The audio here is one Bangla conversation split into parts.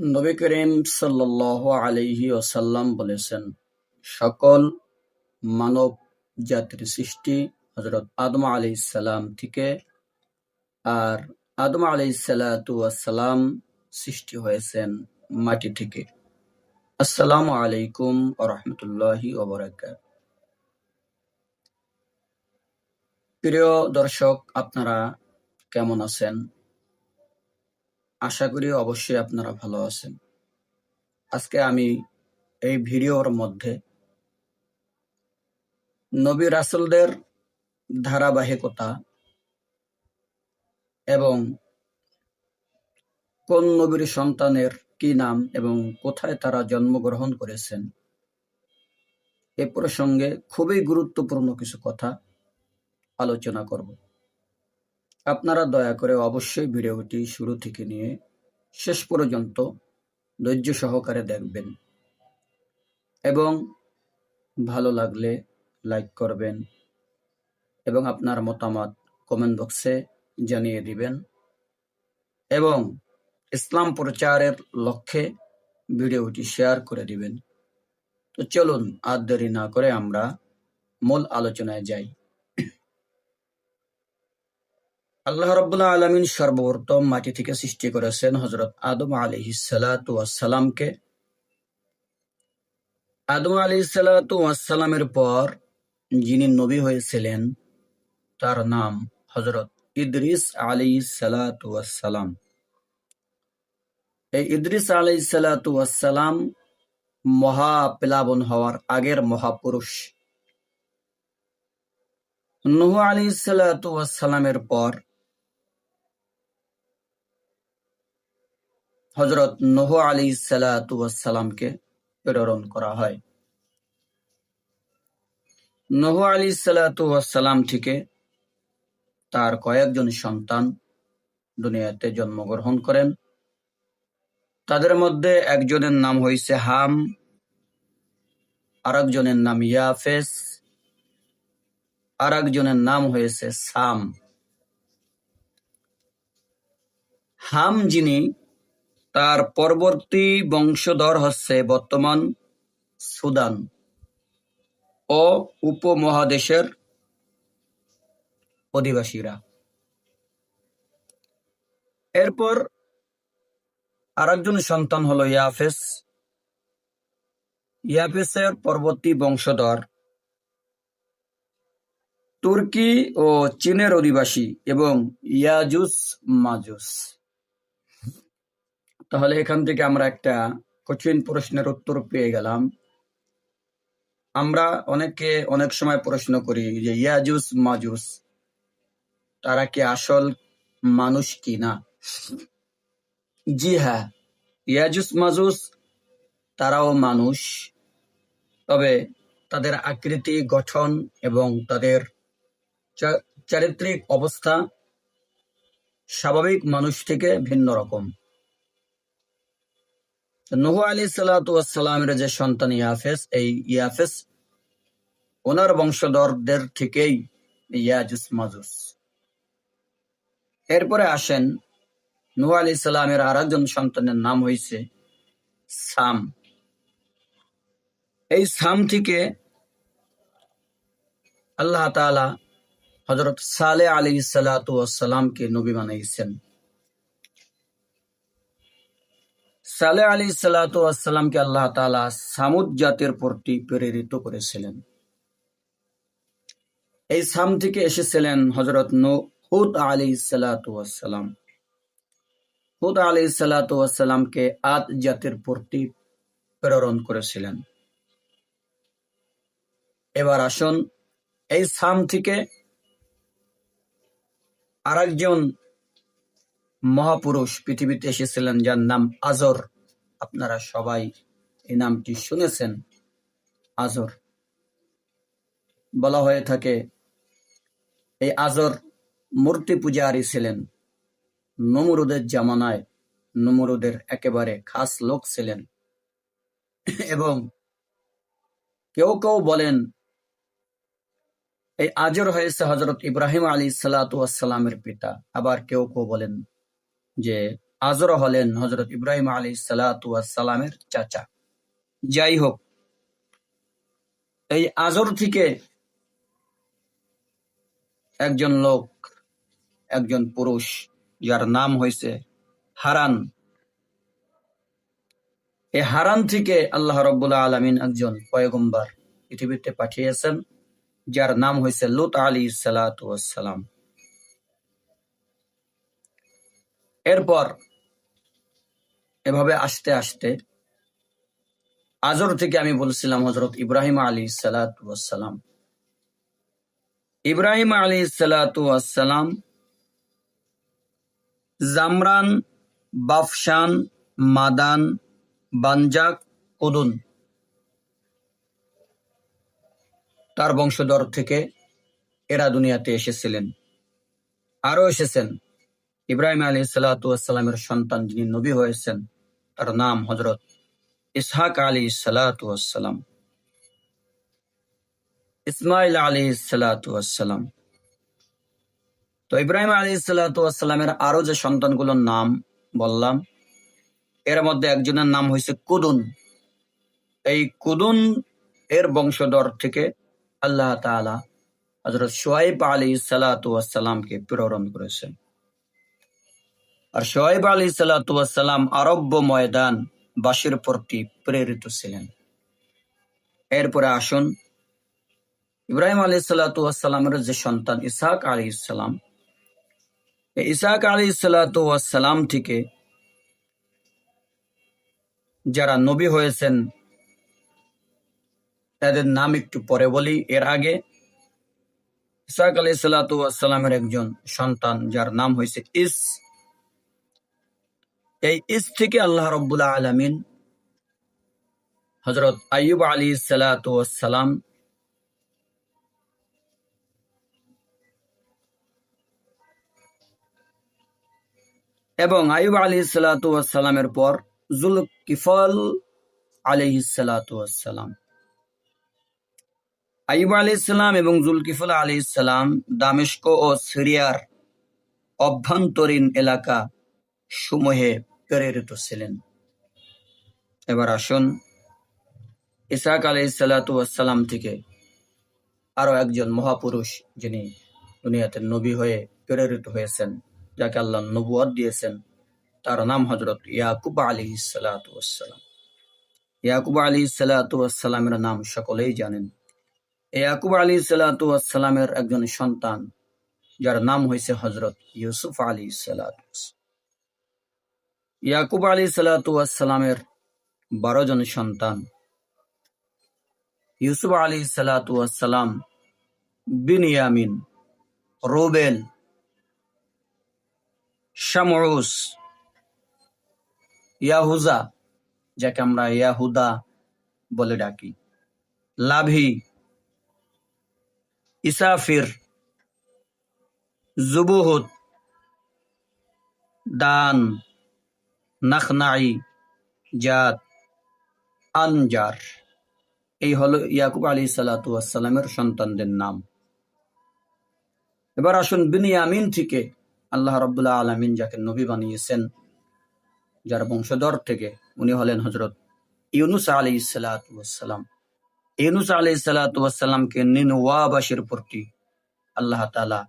নবী করিম সাল্লাল্লাহু আলাইহি ওয়াসাল্লাম বলেছেন, সকল মানব জাতির সৃষ্টি হযরত আদম আলাইহিস সালাম থেকে আর আদম আলাইহিস সালাতু ওয়াসসালাম সৃষ্টি হয়েছেন মাটি থেকে। আসসালামু আলাইকুম রাহমাতুল্লাহি ওয়া প্রিয় দর্শক, আপনারা কেমন আছেন? আশা করি অবশ্যই আপনারা ভালো আছেন। আজকে আমি এই ভিডিওর মধ্যে নবী রাসূলদের ধারাবাহিকতা এবং কোন নবীর সন্তানের কি নাম এবং কোথায় তারা জন্মগ্রহণ করেছেন এ প্রসঙ্গে খুবই গুরুত্বপূর্ণ কিছু কথা আলোচনা করব। আপনারা দয়া করে অবশ্যই ভিডিওটি শুরু থেকে নিয়ে শেষ পর্যন্ত ধৈর্য সহকারে দেখবেন। এবং ভালো লাগলে লাইক করবেন এবং আপনার মতামত কমেন্ট বক্সে জানিয়ে দিবেন। এবং ইসলাম প্রচারের লক্ষ্যে ভিডিওটি শেয়ার করে দিবেন। তো চলুন আর দেরি না করে আমরা মূল আলোচনায় যাই। আল্লাহ রব্বুল্লাহ আলমিন সর্বপ্রথম মাটি থেকে সৃষ্টি করেছেন হজরত আদম আলী সালাতামকে আদম আলী সালাতামের পর যিনি নবী হয়েছিলেন, তার নাম হজরত ইদ্রিস আলী সালাতাম এই ইদ্রিস আলী সালাতাম মহাপ্লাবন হওয়ার আগের মহাপুরুষ। নুহ আলী সালাতামের পর হজরত নোহ আলী সালাতামকে প্রেরণ করা হয়। নোহ আলী সালাতাম থেকে তার কয়েকজন সন্তান দুনিয়াতে জন্মগ্রহণ করেন। তাদের মধ্যে একজনের নাম হয়েছে হাম আর একজনের নাম ইয়াফেস আর একজনের নাম হয়েছে সাম। হাম যিনি তার পরবর্তী বংশধর হচ্ছে বর্তমান সুদান ও উপমহাদেশের অধিবাসীরা। এরপর আরেকজন সন্তান হলো ইয়াফেস। ইয়াফেসের পরবর্তী বংশধর তুর্কি ও চীনের অধিবাসী এবং ইয়াজুস মাজুস। তাহলে এখান থেকে আমরা একটা কঠিন প্রশ্নের উত্তর পেয়ে গেলাম। আমরা অনেকে অনেক সময় প্রশ্ন করি যে, ইয়াজুস মাজুস, তারা কি আসল মানুষ কি না? জি হ্যাঁ ইয়াজুস মাজুস তারাও মানুষ, তবে তাদের আকৃতি, গঠন এবং তাদের চারিত্রিক অবস্থা স্বাভাবিক মানুষ থেকে ভিন্ন রকম। আলী সালাতামের যে সন্তান ইয়াফেস, এই ইয়াফেস, ওনার বংশধরদের থেকেই ইয়াজুস মাজুস। এরপরে আসেন নুহ আলী সালামের আর একজন সন্তানের নাম হয়েছে সাম। এই সাম থেকে আল্লাহ তালা হজরত সালে আলী সালাতামকে নবী বানাইছেন। সালে আলী সালাতামকে আল্লাহ তালা সামুদ জাতের প্রতি প্রেরিত করেছিলেন। এই সাম থেকে এসেছিলেন হজরত হুদ আলী সালাতাম হুদ আলী সালাতামকে আদ জাতের প্রতি প্রেরণ করেছিলেন। এবার আসুন এই সাম থেকে আরেকজন মহাপুরুষ পৃথিবীতে এসেছিলেন, যার নাম আজর। আপনারা সবাই এই নামটি শুনেছেন, আজর। বলা হয়ে থাকে, এই আজর মূর্তি পূজারী ছিলেন। নমরুদের জামানায় নমরুদের একেবারে খাস লোক ছিলেন। এবং কেউ কেউ বলেন, এই আজর হয়েছে হজরত ইব্রাহিম আলী সালাতামের পিতা। আবার কেউ কেউ বলেন যে আজর হলেন হজরত ইব্রাহিম আলী সালামের চাচা। যাই হোক, এই আজর থেকে একজন লোক, একজন পুরুষ, যার নাম হয়েছে হারান। এই হারান থেকে আল্লাহ রব্বুল্লাহ আলমিন একজন পয়গম্বর পৃথিবীতে পাঠিয়েছেন, যার নাম হয়েছে লুত আলী সালাম। এরপর এভাবে আসতে আসতে আজর থেকে আমি বলছিলাম হজরত ইব্রাহিম আলী সালাম। ইব্রাহিম আলী সালাম জামরান, বাফশান, মাদান, বানজাক, কুদুন তার বংশধর থেকে এরা দুনিয়াতে এসেছিলেন। আরও এসেছেন। ইব্রাহিম আলী সালাতামের সন্তান যিনি নবী হয়েছেন, তার নাম হজরত ইসহাক আলী সালাতাম ইসমাইল আলী সালাতাম তো ইব্রাহিম আলী সালাতামের আরও যে সন্তানগুলোর নাম বললাম, এর মধ্যে একজনের নাম হয়েছে কুদুন। এই কুদুন এর বংশধর থেকে আল্লাহ তালা হজরত সোয়াইব আলী সালাতামকে প্রেরণ করেছেন। আর সোয়াইব আলী সালাতাম আরব্য ময়দান বাসের প্রতি প্রেরিত ছিলেন। এরপরে আসুন, ইব্রাহিম আলী সালাতামের যে সন্তান ইসাক আলী ইসালাম ইসাক আলী সালাতাম থেকে যারা নবী হয়েছেন, তাদের নাম একটু পরে বলি। এর আগে ইসাক আলী সালাতামের একজন সন্তান, যার নাম হয়েছে ইস এই থেকে আল্লাহ রব্বুল্লাহ আলমিন হজরত আইব আলী সালাতাম এবং আইব আলী সালাতামের পর জুল কিফল আলিহিসালাম আইব আলি ইসলাম এবং জুলকিফুল আলী ইসলাম দামেস্ক ও সিরিয়ার অভ্যন্তরীণ এলাকা সমূহে প্রেরিত ছিলেন। এবার আসুন ইসাক আলি সালাতাম থেকে আরও একজন মহাপুরুষ যিনি দুনিয়াতে নবী হয়ে প্রেরিত হয়েছেন, যাকে আল্লাহ নবুয়াদ দিয়েছেন, তার নাম হজরত ইয়াকুব আলী সালাতাম ইয়াকুব আলী সালাতামের নাম সকলেই জানেন। ইয়াকুব আলী সালাতামের একজন সন্তান, যার নাম হয়েছে হজরত ইউসুফ আলী সালাত ইয়াকুব আলী সালাতামের বারো জন সন্তান। ইউসুফ আলী সালাতাম বিনিয়ামিন, রোবেল, শামরুস, ইয়াহুজা, যাকে আমরা ইয়াহুদা বলে ডাকি, লাভি, ইসাফির জুবুহুদ দান নাখনাই জাত আনজার। এই হলো ইয়াকুব আলী সালাতামের সন্তানদের নাম। এবার আসুন বিনিয়ামিন থেকে আল্লাহ রব্দুল্লাহ আলমিন যাকে নবী বানিয়েছেন, যার বংশধর থেকে উনি হলেন হজরত ইউনুস আলী সালাতাম ইউনুস আলী সালাতামকে নিনওয়াবাসীর প্রতি আল্লাহ তালা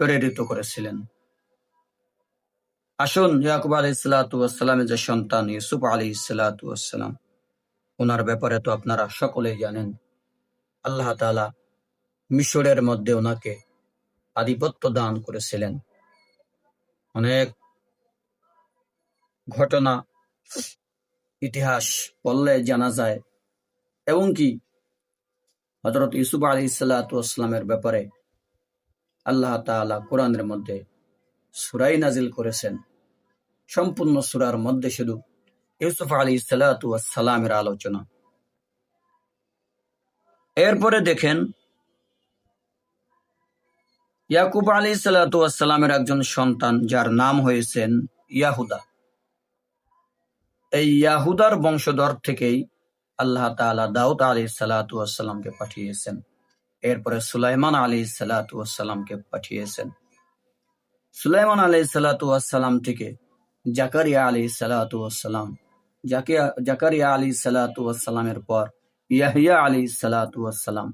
প্রেরিত করেছিলেন। আসুন, ইয়াকুব আলী সালাতামের যে সন্তান ইউসুফ আলী সালাতাম ওনার ব্যাপারে তো আপনারা সকলেই জানেন। আল্লাহ তালা মিশরের মধ্যে ওনাকে আধিপত্য দান করেছিলেন। অনেক ঘটনা, ইতিহাস পড়লে জানা যায়, এবং কি হজরত ইউসুফ আলী সাল্লাতামের ব্যাপারে আল্লাহ তালা কোরআনের মধ্যে সুরাই নাজিল করেছেন। সম্পূর্ণ সুরার মধ্যে শুধু ইউসুফ আলী সাল্লাতামের আলোচনা। এরপরে দেখেন, ইয়াকুব আলী সাল্লাতামের একজন সন্তান যার নাম হয়েছেন ইয়াহুদা। এই ইয়াহুদার বংশধর থেকেই আল্লাহ তালা দাউদ আলী সালাতামকে পাঠিয়েছেন। এরপরে সুলাইমান আলী সালাতামকে পাঠিয়েছেন। সুলাইমান আলী সালাতাম থেকে জাকারিয়া আলী সালাতাম জাকারিয়া আলী সালাতামের পর ইয়াহিয়া আলী সালাতাম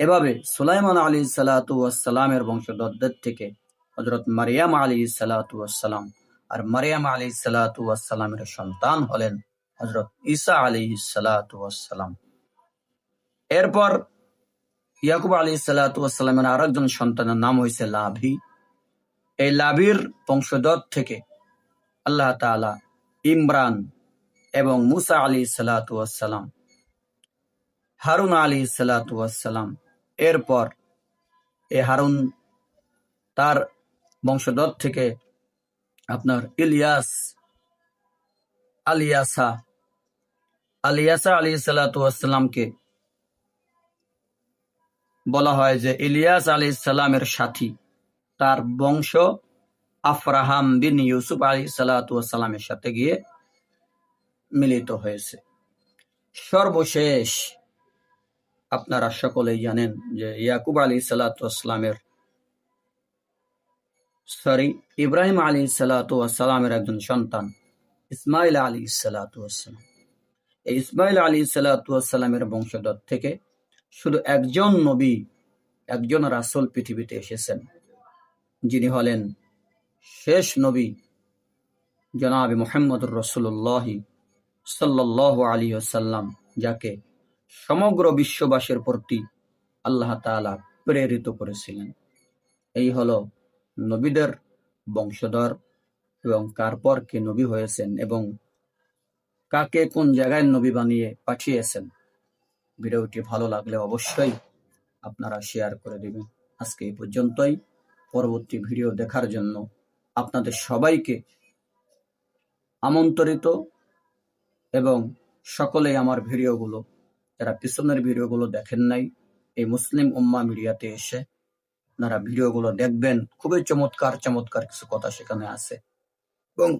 এভাবে সুলাইমান আলী সালাতামের বংশধরদের থেকে হজরত মারিয়াম আলী সালাতাম আর মারিয়াম আলী সালাতামের সন্তান হলেন হজরত ঈসা আলী সালাতাম এরপর ইয়াকুব আলী সালাতামের আরেকজন সন্তানের নাম হয়েছে লাভি। এই লাভির বংশধর থেকে আল্লাহ তাআলা ইমরান এবং মুসা আলী সালাতাম হারুন আলী সালাতাম এরপর এ হারুন তার বংশধর থেকে আপনার ইলিয়াস, আলিয়াসা আলিয়াসা আলী সালাতামকে বলা হয় যে ইলিয়াস আলী সালামের সাথী। তার বংশ আফরাহাম বিন ইউসুফ আলী সালাতামের সাথে গিয়ে মিলিত হয়েছে। সর্বশেষ আপনারা সকলেই জানেন যে ইয়াকুব আলী সালাতামের সরি, ইব্রাহিম আলী সালাতামের একজন সন্তান ইসমাইল আলী সালাতাম এই ইসমাইল আলী সালাতামের বংশধর থেকে শুধু একজন নবী, একজন রাসুল পৃথিবীতে এসেছেন। যিনি হলেন শেষ নবী জনাব মোহাম্মদুর রসুল্লাহ সাল্লাহ আলী সাল্লাম যাকে সমগ্র বিশ্ববাসের প্রতি আল্লাহ তালা প্রেরিত করেছিলেন। এই হল নবীদের বংশধর এবং কার পর কে নবী হয়েছেন এবং কাকে কোন জায়গায় নবী বানিয়ে পাঠিয়েছেন। ভিডিওটি ভালো লাগলে অবশ্যই আপনারা শেয়ার করে দিবেন। আজকে এই পর্যন্তই। পরবর্তী ভিডিও দেখার জন্য আপনাদের সবাইকে আমন্ত্রিত এবং সকলেই আমার ভিডিওগুলো, যারা পিছনের ভিডিওগুলো দেখেন নাই, এই মুসলিম উম্মা মিডিয়াতে এসে আপনারা ভিডিওগুলো দেখবেন। খুবই চমৎকার চমৎকার কিছু কথা সেখানে আছে। এবং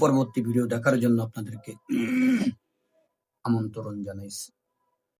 পরবর্তী ভিডিও দেখার জন্য আপনাদেরকে আমন্ত্রণ জানাইছি।